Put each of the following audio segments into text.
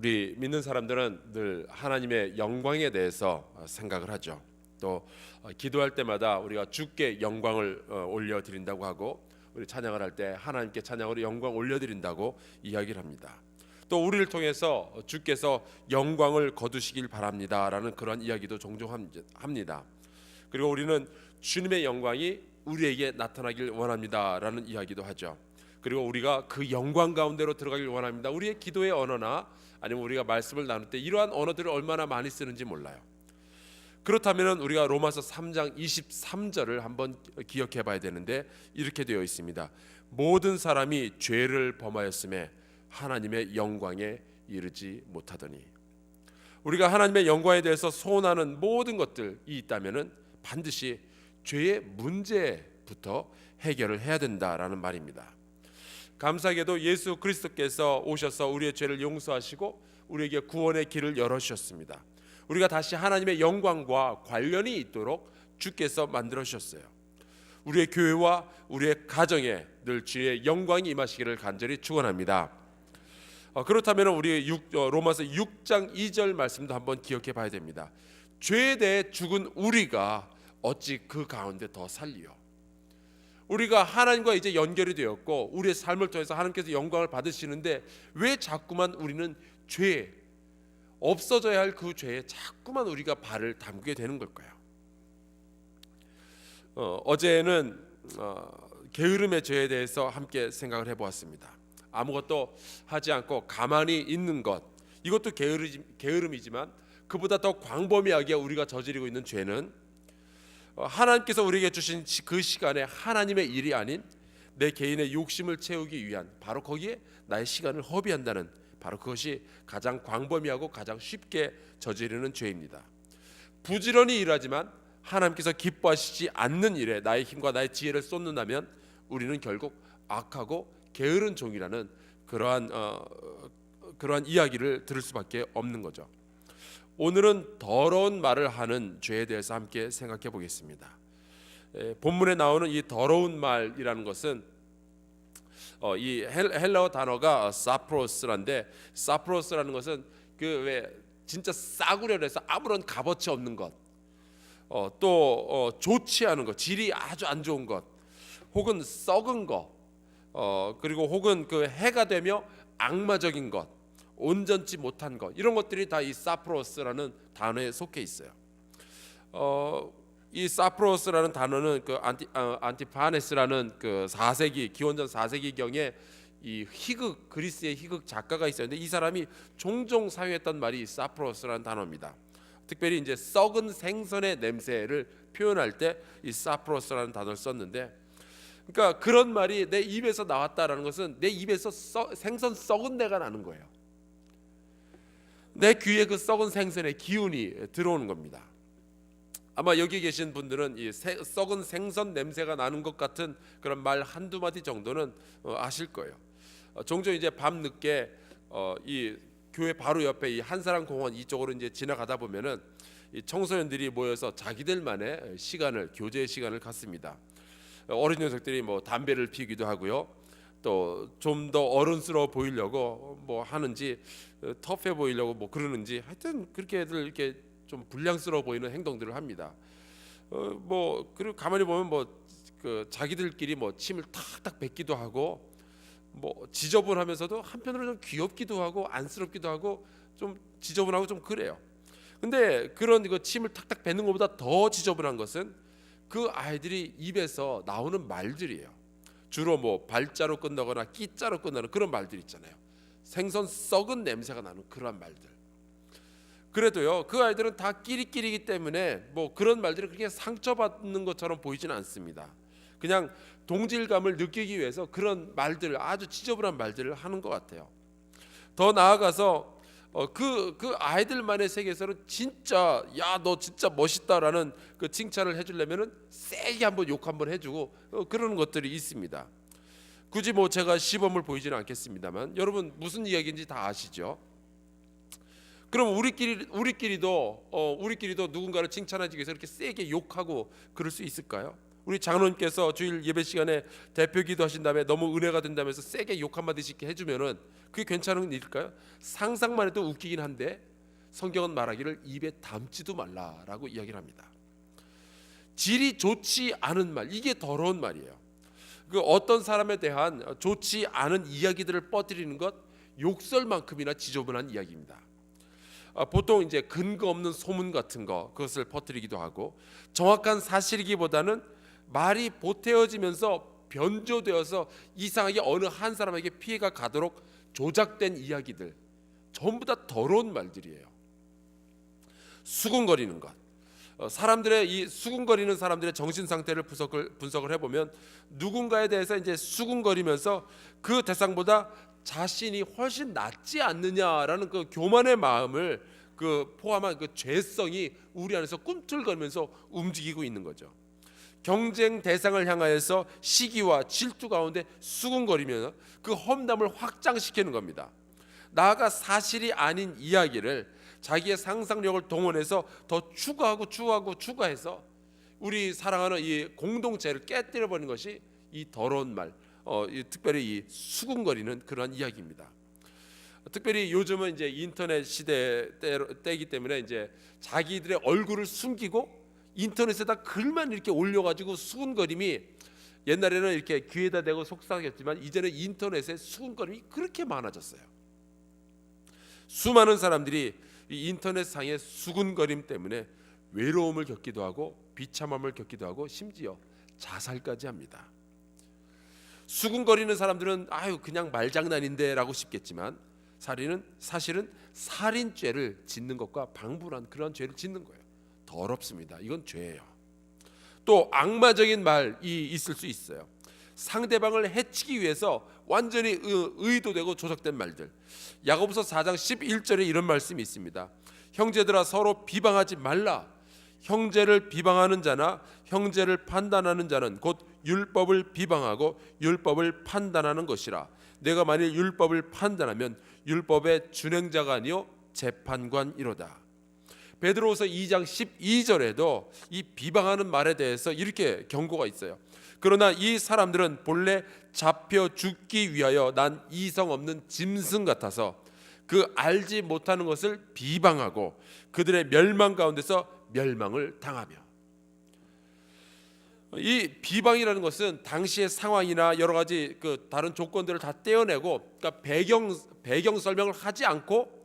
우리 믿는 사람들은 늘 하나님의 영광에 대해서 어, 생각을 하죠. 또 어, 기도할 때마다 우리가 주께 영광을 어, 올려 드린다고 하고 우리 찬양을 할 때 하나님께 찬양으로 영광 올려 드린다고 이야기를 합니다. 또 우리를 통해서 주께서 영광을 거두시길 바랍니다라는 그런 이야기도 종종 함- 합니다. 그리고 우리는 주님의 영광이 우리에게 나타나길 원합니다라는 이야기도 하죠. 그리고 우리가 그 영광 가운데로 들어가길 원합니다. 우리의 기도의 언어나 아니면 우리가 말씀을 나눌 때 이러한 언어들을 얼마나 많이 쓰는지 몰라요. 그렇다면 우리가 로마서 3장 23절을 한번 기억해 봐야 되는데 이렇게 되어 있습니다. 모든 사람이 죄를 범하였음에 하나님의 영광에 이르지 못하더니 우리가 하나님의 영광에 대해서 소원하는 모든 것들이 있다면은 반드시 죄의 문제부터 해결을 해야 된다라는 말입니다. 감사하게도 예수 그리스도께서 오셔서 우리의 죄를 용서하시고 우리에게 구원의 길을 열어주셨습니다. 우리가 다시 하나님의 영광과 관련이 있도록 주께서 만들어 주셨어요. 우리의 교회와 우리의 가정에 늘 주의 영광이 임하시기를 간절히 축원합니다. 어, 그렇다면 우리 육, 어, 로마서 6장 2절 말씀도 한번 기억해 봐야 됩니다. 죄에 대해 죽은 우리가 어찌 그 가운데 더 살리요? 우리가 하나님과 이제 연결이 되었고 우리의 삶을 통해서 하나님께서 영광을 받으시는데 왜 자꾸만 우리는 죄 없어져야 할 그 죄에 자꾸만 우리가 발을 담그게 되는 걸까요? 어, 어제는 어, 게으름의 죄에 대해서 함께 생각을 해보았습니다. 아무것도 하지 않고 가만히 있는 것 이것도 게으르, 게으름이지만 그보다 더 광범위하게 우리가 저지르고 있는 죄는 어, 하나님께서 우리에게 주신 시- 그 시간에 하나님의 일이 아닌 내 개인의 욕심을 채우기 위한 바로 거기에 나의 시간을 허비한다는 바로 그것이 가장 광범위하고 가장 쉽게 저지르는 죄입니다. 부지런히 일하지만 하나님께서 기뻐하시지 않는 일에 나의 힘과 나의 지혜를 쏟는다면 우리는 결국 악하고 게으른 종이라는 그러한 어, 그러한 이야기를 들을 수밖에 없는 거죠. 오늘은 더러운 말을 하는 죄에 대해서 함께 생각해 보겠습니다. 에, 본문에 나오는 이 더러운 말이라는 것은 어, 이 헬- 헬라어 단어가 사프로스란데 사프로스라는 것은 그 왜 진짜 싸구려 해서 아무런 값어치 없는 것, 어, 또 어, 좋지 않은 것, 질이 아주 안 좋은 것, 혹은 썩은 것, 어, 그리고 혹은 그 해가 되며 악마적인 것, 온전치 못한 것 이런 것들이 다 이 사프로스라는 단어에 속해 있어요. 어, 이 사프로스라는 단어는 그 안티 어, 안티파네스라는 그 4세기 기원전 4세기 경에 이 희극 그리스의 희극 작가가 있었는데 이 사람이 종종 사용했던 말이 사프로스라는 단어입니다. 특별히 이제 썩은 생선의 냄새를 표현할 때 이 사프로스라는 단어를 썼는데 그러니까 그런 말이 내 입에서 나왔다라는 것은 내 입에서 썩- 생선 썩은 내가 나는 거예요. 내 귀에 그 썩은 생선의 기운이 들어오는 겁니다. 아마 여기 계신 분들은 이 새- 썩은 생선 냄새가 나는 것 같은 그런 말 한두 마디 정도는 어, 아실 거예요. 어, 종종 이제 밤 늦게 어, 이 교회 바로 옆에 이 한사람 공원 이쪽으로 이제 지나가다 보면은 이 청소년들이 모여서 자기들만의 시간을 교제 시간을 갖습니다. 어, 어린 녀석들이 뭐 담배를 피기도 하고요. 또 좀 더 어른스러워 보이려고 뭐 하는지 어, 터프해 보이려고 뭐 그러는지 하여튼 그렇게 애들 이렇게 좀 불량스러워 보이는 행동들을 합니다. 어 뭐 그리고 가만히 보면 뭐 그 자기들끼리 뭐 침을 탁탁 뱉기도 하고 뭐 지저분하면서도 한편으로 좀 귀엽기도 하고 안쓰럽기도 하고 좀 지저분하고 좀 그래요. 근데 그런 그 침을 탁탁 뱉는 것보다 더 지저분한 것은 그 아이들이 입에서 나오는 말들이에요. 주로 뭐 발자로 끝나거나 끼자로 끝나는 그런 말들 있잖아요. 생선 썩은 냄새가 나는 그러한 말들. 그래도요 그 아이들은 다 끼리끼리기 때문에 뭐 그런 말들이 그렇게 상처받는 것처럼 보이지는 않습니다. 그냥 동질감을 느끼기 위해서 그런 말들을 아주 지저분한 말들을 하는 것 같아요. 더 나아가서 어, 그, 그 아이들만의 세계에서는 진짜 야 너 진짜 멋있다라는 그 칭찬을 해주려면은 세게 한번 욕 한번 해주고 어, 그러는 것들이 있습니다. 굳이 뭐 제가 시범을 보이지는 않겠습니다만 여러분 무슨 이야기인지 다 아시죠? 그럼 우리끼리 우리끼리도 어, 우리끼리도 누군가를 칭찬하기 위해서 이렇게 세게 욕하고 그럴 수 있을까요? 우리 장로님께서 주일 예배 시간에 대표 기도하신 다음에 너무 은혜가 된다면서 세게 욕 한마디씩 해주면은 그게 괜찮은 일일까요? 상상만 해도 웃기긴 한데 성경은 말하기를 입에 담지도 말라라고 이야기를 합니다. 질이 좋지 않은 말 이게 더러운 말이에요. 그 어떤 사람에 대한 좋지 않은 이야기들을 뻗뜨리는 것 욕설만큼이나 지저분한 이야기입니다. 아, 보통 이제 근거 없는 소문 같은 거 그것을 퍼뜨리기도 하고 정확한 사실이기보다는 말이 보태어지면서 변조되어서 이상하게 어느 한 사람에게 피해가 가도록 조작된 이야기들 전부 다 더러운 말들이에요. 수군거리는 것. 어, 사람들의 이 수군거리는 사람들의 정신 상태를 분석을 분석을 해 보면 누군가에 대해서 이제 수군거리면서 그 대상보다 자신이 훨씬 낫지 않느냐라는 그 교만의 마음을 그 포함한 그 죄성이 우리 안에서 꿈틀거리면서 움직이고 있는 거죠. 경쟁 대상을 향하여서 시기와 질투 가운데 수군거리면 그 험담을 확장시키는 겁니다. 나아가 사실이 아닌 이야기를 자기의 상상력을 동원해서 더 추가하고 추가하고 추가해서 우리 사랑하는 이 공동체를 깨뜨려 버리는 것이 이 더러운 말, 어, 이 특별히 이 수군거리는 그런 이야기입니다. 특별히 요즘은 이제 인터넷 시대 때- 때이기 때문에 이제 자기들의 얼굴을 숨기고 인터넷에다 글만 이렇게 올려가지고 수군거림이 옛날에는 이렇게 귀에다 대고 속삭였지만 이제는 인터넷에 수군거림이 그렇게 많아졌어요. 수많은 사람들이 이 인터넷 상의 수군거림 때문에 외로움을 겪기도 하고 비참함을 겪기도 하고 심지어 자살까지 합니다. 수군거리는 사람들은 아유 그냥 말장난인데라고 싶겠지만 살인은 사실은 살인죄를 짓는 것과 방불한 그런 죄를 짓는 거예요. 더럽습니다. 이건 죄예요. 또 악마적인 말이 있을 수 있어요. 상대방을 해치기 위해서 완전히 의- 의도되고 조작된 말들. 야고보서 4장 11절에 이런 말씀이 있습니다. 형제들아 서로 비방하지 말라. 형제를 비방하는 자나 형제를 판단하는 자는 곧 율법을 비방하고 율법을 판단하는 것이라. 내가 만일 율법을 판단하면 율법의 준행자가 아니요 재판관이로다. 베드로후서 2장 12절에도 이 비방하는 말에 대해서 이렇게 경고가 있어요. 그러나 이 사람들은 본래 잡혀 죽기 위하여 난 이성 없는 짐승 같아서 그 알지 못하는 것을 비방하고 그들의 멸망 가운데서 멸망을 당하며 이 비방이라는 것은 당시의 상황이나 여러 가지 그 다른 조건들을 다 떼어내고 그러니까 배경 배경 설명을 하지 않고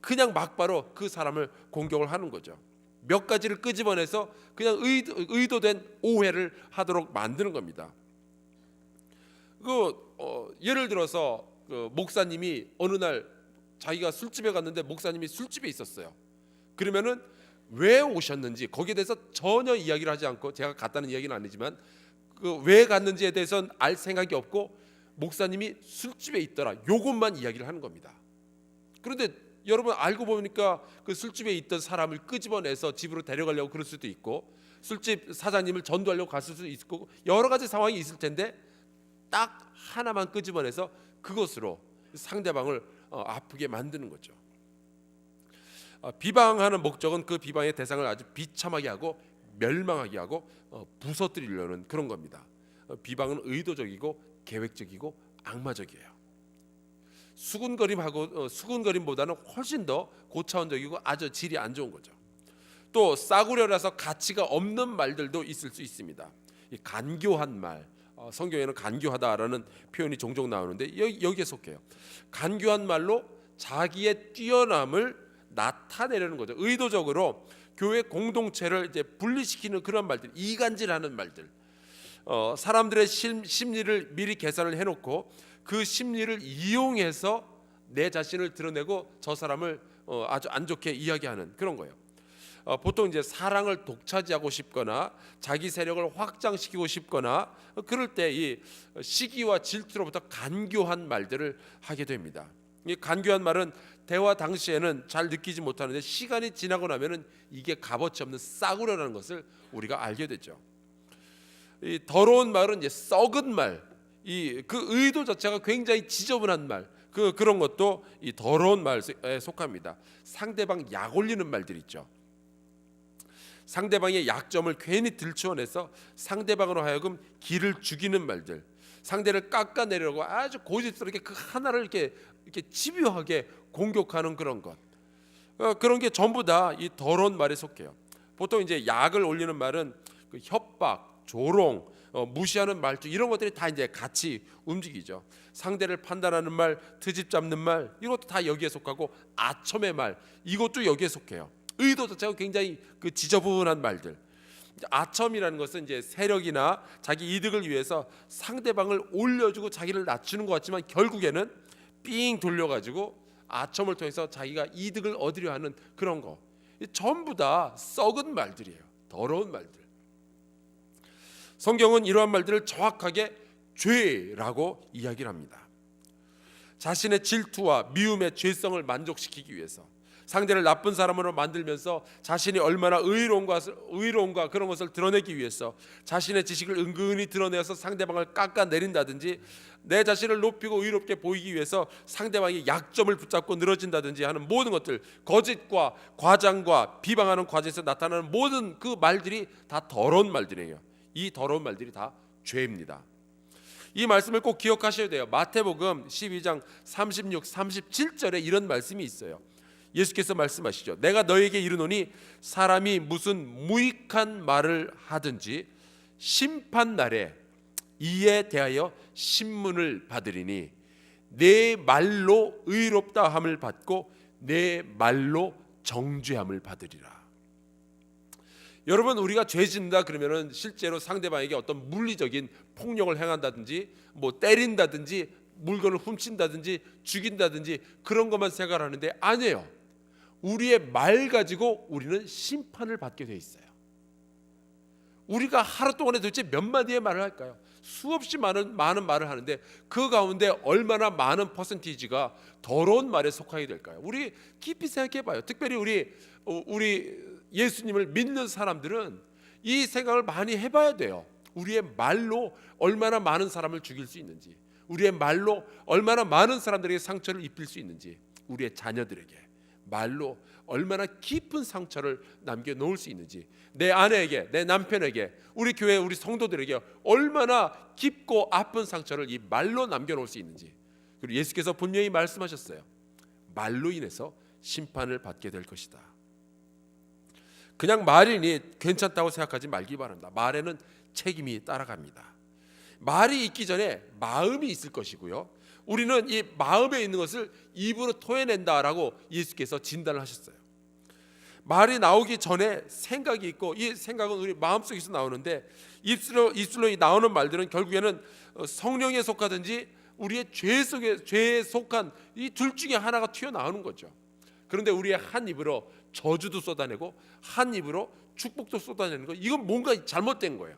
그냥 막바로 그 사람을 공격을 하는 거죠. 몇 가지를 끄집어내서 그냥 의도, 의도된 오해를 하도록 만드는 겁니다. 그 어, 예를 들어서 그 목사님이 어느 날 자기가 술집에 갔는데 목사님이 술집에 있었어요. 그러면은 왜 오셨는지 거기에 대해서 전혀 이야기를 하지 않고 제가 갔다는 이야기는 아니지만 그 왜 갔는지에 대해서는 알 생각이 없고 목사님이 술집에 있더라. 요것만 이야기를 하는 겁니다. 그런데 여러분 알고 보니까 그 술집에 있던 사람을 끄집어내서 집으로 데려가려고 그럴 수도 있고 술집 사장님을 전도하려고 갔을 수도 있고 여러 가지 상황이 있을 텐데 딱 하나만 끄집어내서 그것으로 상대방을 어, 아프게 만드는 거죠. 어, 비방하는 목적은 그 비방의 대상을 아주 비참하게 하고 멸망하게 하고 어, 부서뜨리려는 그런 겁니다. 어, 비방은 의도적이고 계획적이고 악마적이에요. 수군거림하고 어, 수군거림보다는 훨씬 더 고차원적이고 아주 질이 안 좋은 거죠. 또 싸구려라서 가치가 없는 말들도 있을 수 있습니다. 이 간교한 말, 어, 성경에는 간교하다라는 표현이 종종 나오는데 여기, 여기에 속해요. 간교한 말로 자기의 뛰어남을 나타내려는 거죠. 의도적으로 교회 공동체를 이제 분리시키는 그런 말들, 이간질하는 말들. 어, 사람들의 심, 심리를 미리 계산을 해놓고 그 심리를 이용해서 내 자신을 드러내고 저 사람을 어, 아주 안 좋게 이야기하는 그런 거예요. 어, 보통 이제 사랑을 독차지하고 싶거나 자기 세력을 확장시키고 싶거나 어, 그럴 때 이 시기와 질투로부터 간교한 말들을 하게 됩니다. 이 간교한 말은 대화 당시에는 잘 느끼지 못하는데 시간이 지나고 나면은 이게 값어치 없는 싸구려라는 것을 우리가 알게 되죠. 이 더러운 말은 이제 썩은 말, 이 그 의도 자체가 굉장히 지저분한 말, 그 그런 것도 이 더러운 말에 속합니다. 상대방 약 올리는 말들 있죠. 상대방의 약점을 괜히 들추어내서 상대방으로 하여금 길을 죽이는 말들, 상대를 깎아내려고 아주 고집스럽게 그 하나를 이렇게 이렇게 집요하게 공격하는 그런 것, 어, 그런 게 전부 다 이 더러운 말에 속해요. 보통 이제 약을 올리는 말은 그 협박, 조롱, 어, 무시하는 말투 이런 것들이 다 이제 같이 움직이죠. 상대를 판단하는 말, 트집 잡는 말 이것도 다 여기에 속하고 아첨의 말 이것도 여기에 속해요. 의도 자체가 굉장히 그 지저분한 말들. 아첨이라는 것은 이제 세력이나 자기 이득을 위해서 상대방을 올려주고 자기를 낮추는 것 같지만 결국에는 삥 돌려가지고 아첨을 통해서 자기가 이득을 얻으려 하는 그런 거. 이 전부 다 썩은 말들이에요. 더러운 말들. 성경은 이러한 말들을 정확하게 죄라고 이야기를 합니다. 자신의 질투와 미움의 죄성을 만족시키기 위해서 상대를 나쁜 사람으로 만들면서 자신이 얼마나 의로운가 의로운가 그런 것을 드러내기 위해서 자신의 지식을 은근히 드러내서 상대방을 깎아내린다든지 내 자신을 높이고 의롭게 보이기 위해서 상대방의 약점을 붙잡고 늘어진다든지 하는 모든 것들 거짓과 과장과 비방하는 과정에서 나타나는 모든 그 말들이 다 더러운 말들이에요. 이 더러운 말들이 다 죄입니다. 이 말씀을 꼭 기억하셔야 돼요. 마태복음 12장 36, 37절에 이런 말씀이 있어요. 예수께서 말씀하시죠. 내가 너에게 이르노니 사람이 무슨 무익한 말을 하든지 심판 날에 이에 대하여 신문을 받으리니 내 말로 의롭다 함을 받고 내 말로 정죄함을 받으리라. 여러분 우리가 죄 짓는다 그러면은 실제로 상대방에게 어떤 물리적인 폭력을 행한다든지 뭐 때린다든지 물건을 훔친다든지 죽인다든지 그런 것만 생각하는데 아니에요. 우리의 말 가지고 우리는 심판을 받게 돼 있어요. 우리가 하루 동안에 도대체 몇 마디의 말을 할까요? 수없이 많은 많은 말을 하는데 그 가운데 얼마나 많은 퍼센티지가 더러운 말에 속하게 될까요? 우리 깊이 생각해 봐요. 특별히 우리 어, 우리 예수님을 믿는 사람들은 이 생각을 많이 해 봐야 돼요. 우리의 말로 얼마나 많은 사람을 죽일 수 있는지, 우리의 말로 얼마나 많은 사람들에게 상처를 입힐 수 있는지, 우리의 자녀들에게 말로 얼마나 깊은 상처를 남겨 놓을 수 있는지 내 아내에게 내 남편에게 우리 교회 우리 성도들에게 얼마나 깊고 아픈 상처를 이 말로 남겨 놓을 수 있는지. 그리고 예수께서 분명히 말씀하셨어요. 말로 인해서 심판을 받게 될 것이다 그냥 말이니 괜찮다고 생각하지 말기 바랍니다 말에는 책임이 따라갑니다 말이 있기 전에 마음이 있을 것이고요 우리는 이 마음에 있는 것을 입으로 토해낸다라고 예수께서 진단을 하셨어요. 말이 나오기 전에 생각이 있고 이 생각은 우리 마음속에서 나오는데 입술로 입술로 나오는 말들은 결국에는 어, 성령에 속하든지 우리의 죄 속에 죄에 속한 이 둘 중에 하나가 튀어나오는 거죠. 그런데 우리의 한 입으로 저주도 쏟아내고 한 입으로 축복도 쏟아내는 거 이건 뭔가 잘못된 거예요.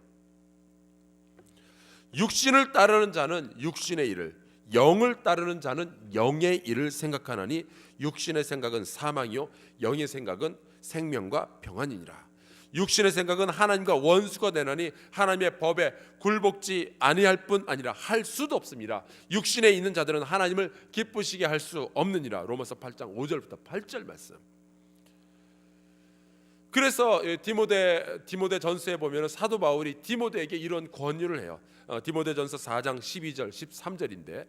육신을 따르는 자는 육신의 일을 영을 따르는 자는 영의 일을 생각하나니 육신의 생각은 사망이요 영의 생각은 생명과 평안이니라. 육신의 생각은 하나님과 원수가 되나니 하나님의 법에 굴복지 아니할 뿐 아니라 할 수도 없습니다. 육신에 있는 자들은 하나님을 기쁘시게 할 수 없느니라. 로마서 8장 5절부터 8절 말씀. 그래서 디모데 디모데 전서에 보면 사도 바울이 디모데에게 이런 권유를 해요. 어, 디모데 전서 4장 12절 13절인데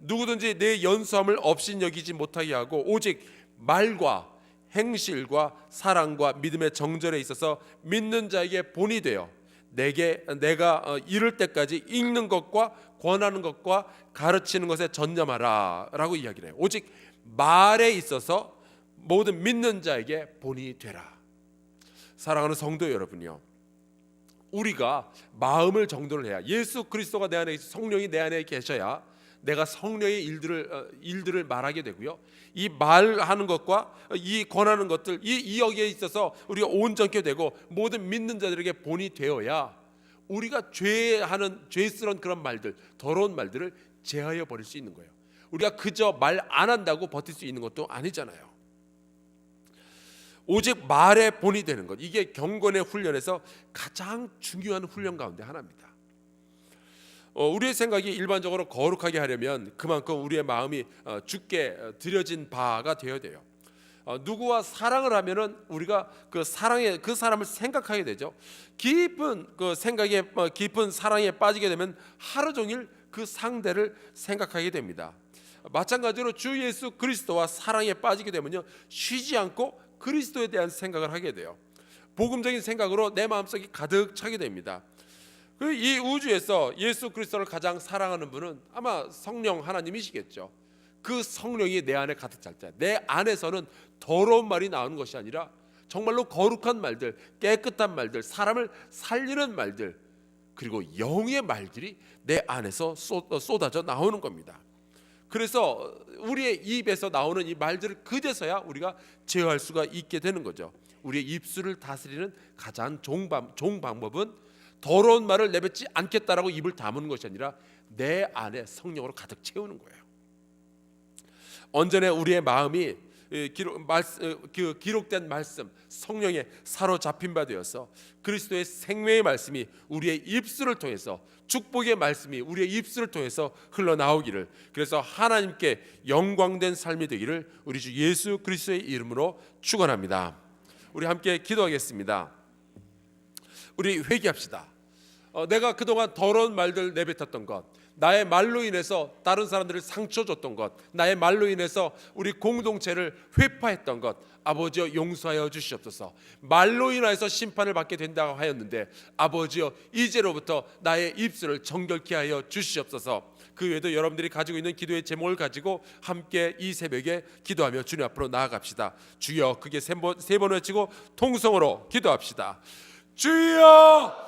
누구든지 내 연수함을 없인 여기지 못하게 하고 오직 말과 행실과 사랑과 믿음의 정절에 있어서 믿는 자에게 본이 되어 내게 내가 어, 이를 때까지 읽는 것과 권하는 것과 가르치는 것에 전념하라라고 이야기를 해요. 오직 말에 있어서 모든 믿는 자에게 본이 되라. 사랑하는 성도 여러분요. 우리가 마음을 정돈을 해야 예수 그리스도가 내 안에 성령이 내 안에 계셔야 내가 성령의 일들을 어, 일들을 말하게 되고요. 이 말하는 것과 이 권하는 것들 이, 이 여기에 있어서 우리가 온전케 되고 모든 믿는 자들에게 본이 되어야 우리가 죄하는 죄스러운 그런 말들 더러운 말들을 제하여 버릴 수 있는 거예요. 우리가 그저 말 안 한다고 버틸 수 있는 것도 아니잖아요. 오직 말에 본이 되는 것 이게 경건의 훈련에서 가장 중요한 훈련 가운데 하나입니다. 어, 우리의 생각이 일반적으로 거룩하게 하려면 그만큼 우리의 마음이 어, 죽게 어, 들여진 바가 되어야 돼요. 어, 누구와 사랑을 하면은 우리가 그 사랑에 그 사람을 생각하게 되죠. 깊은 그 생각에 어, 깊은 사랑에 빠지게 되면 하루 종일 그 상대를 생각하게 됩니다. 마찬가지로 주 예수 그리스도와 사랑에 빠지게 되면요 쉬지 않고 그리스도에 대한 생각을 하게 돼요. 복음적인 생각으로 내 마음속이 가득 차게 됩니다. 그이 우주에서 예수 그리스도를 가장 사랑하는 분은 아마 성령 하나님이시겠죠. 그 성령이 내 안에 가득 찰 때, 내 안에서는 더러운 말이 나오는 것이 아니라 정말로 거룩한 말들, 깨끗한 말들, 사람을 살리는 말들, 그리고 영의 말들이 내 안에서 쏟- 쏟아져 나오는 겁니다. 그래서 우리의 입에서 나오는 이 말들을 그제서야 우리가 제어할 수가 있게 되는 거죠. 우리의 입술을 다스리는 가장 좋은 방법은 더러운 말을 내뱉지 않겠다라고 입을 다무는 것이 아니라 내 안에 성령으로 가득 채우는 거예요. 언제나 우리의 마음이 이 기록, 말, 그 기록 된 말씀 성령에 사로잡힌 바 되어서 그리스도의 생명의 말씀이 우리의 입술을 통해서 축복의 말씀이 우리의 입술을 통해서 흘러나오기를 그래서 하나님께 영광된 삶이 되기를 우리 주 예수 그리스도의 이름으로 축원합니다. 우리 함께 기도하겠습니다. 우리 회개합시다. 어, 내가 그동안 더러운 말들 내뱉었던 것, 나의 말로 인해서 다른 사람들을 상처 줬던 것, 나의 말로 인해서 우리 공동체를 회파했던 것, 아버지여 용서하여 주시옵소서. 말로 인하여서 심판을 받게 된다고 하였는데 아버지여 이제로부터 나의 입술을 정결케 하여 주시옵소서. 그 외에도 여러분들이 가지고 있는 기도의 제목을 가지고 함께 이 새벽에 기도하며 주님 앞으로 나아갑시다. 주여 그게 세번 세번 외치고 통성으로 기도합시다. 주여